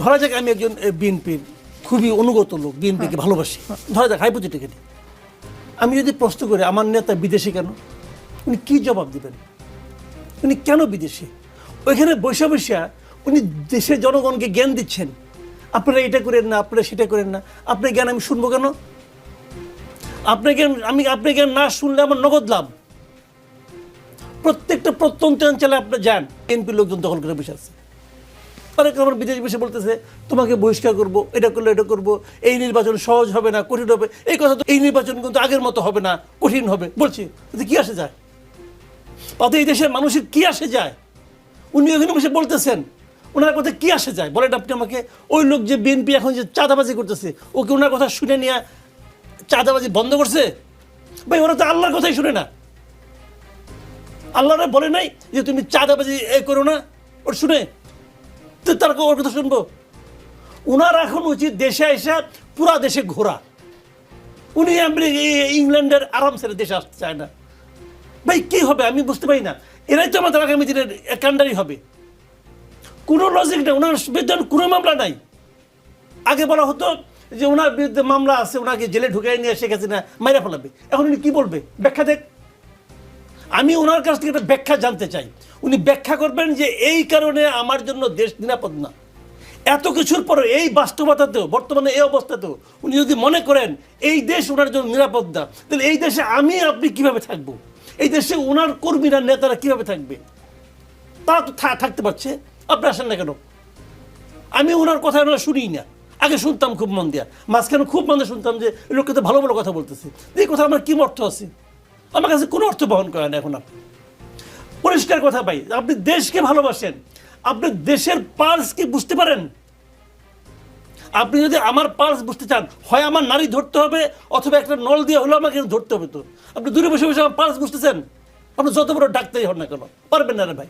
ধরা যাক আমি একজন বিএনপির খুবই অনুগত লোক বিএনপিকে ভালোবাসি। ধরা যাক হাইপোথেটিক্যালি আমি যদি প্রশ্ন করি আমার নেতা বিদেশে কেন? উনি কি জবাব দিবেন? উনি কেন বিদেশে? ওইখানে বৈশা বৈশা উনি দেশের জনগণকে জ্ঞান দিচ্ছেন। আপনারা এটা করেন না আপনারা সেটা করেন না। আপনার জ্ঞান আমি শুনব কেন? আপনার জ্ঞান আমি আপনার জ্ঞান না শুনলে আমার নগদ লাভ। প্রত্যেকটা প্রত্যন্ত অঞ্চলে আপনি যান এনপি লোকজন দখল করে বসে আছে। অনেক আমার বিদেশ বসে বলতেছে, তোমাকে বহিষ্কার করব, এটা করলে এটা করব, এই নির্বাচন সহজ হবে না, কঠিন হবে। এই কথা তো, এই নির্বাচন কিন্তু আগের মতো হবে না, কঠিন হবে। বলছি কি আসে যায়? তাতে এই দেশের মানুষের কি আসে যায়? উনি ওখানে বসে বলতেছেন, ওনার কথা কি আসে যায়? বলেন আপনি আমাকে, ওই লোক যে বিএনপি এখন যে চাঁদাবাজি করতেছে, ওকে ওনার কথা শুনে নিয়ে চাঁদাবাজি বন্ধ করছে? ভাই, ওরা তো আল্লাহর কথাই শুনে না। আল্লাহরা বলে নাই যে, তুমি চাঁদাবাজি এ করো না। ওর শুনে তো তার ওর কথা শুনব? ওনার এখন উচিত দেশে এসে পুরা দেশে ঘোরা। উনি আমেরিকা ইংল্যান্ডের আরাম ছেড়ে দেশে আসতে চায় না। ভাই, কি হবে? আমি বুঝতে পারি না। এরাই তো আমাদের আগামী দিনের কান্ডারি হবে। কোনো লজিক নেই। ওনার বিরুদ্ধে কোনো মামলা নাই। আগে বলা হতো যে ওনার বিরুদ্ধে মামলা আছে ওনাকে জেলে ঢুকাই নিয়ে শেখ হাসিনা মাইরা ফেলাবে। এখন উনি কি বলবে? ব্যাখ্যা দেখ। আমি ওনার কাছ থেকে একটা ব্যাখ্যা জানতে চাই। উনি ব্যাখ্যা করবেন যে এই কারণে আমার জন্য দেশ নিরাপদ না। এত কিছুর পরে এই বাস্তবতাতেও, বর্তমানে এই অবস্থাতেও উনি যদি মনে করেন এই দেশ ওনার জন্য নিরাপদ না, তাহলে এই দেশে আমি আপনি কীভাবে থাকব? এই দেশে ওনার কর্মীরা, নেতারা কীভাবে থাকবে? তো থা- থাকতে পারছে। আপনি আসেন না কেন? আমি ওনার কথা ওনার শুনিই না। আগে শুনতাম খুব মন দিয়া। মাঝখানে খুব মনে শুনতাম যে লোককে তো ভালো ভালো কথা বলতেছে। এই কথা আমার কি অর্থ আছে? আমার কাছে কোনো অর্থ বহন করে না এখন আপনি। পরিষ্কার কথা পাই আপনি দেশকে ভালোবাসেন, আপনি দেশের পালস কি বুঝতে পারেন। আপনি যদি আমার পালস বুঝতে চান, হয় আমার নারী ধরতে হবে, অথবা একটা নল দিয়ে হলেও আমাকে ধরতে হবে তো। আপনি দূরে বসে বসে আমার পালস বুঝতেছেন? আপনি যত বড় ডাক্তারই হন না কেন, পারবেন না রে ভাই।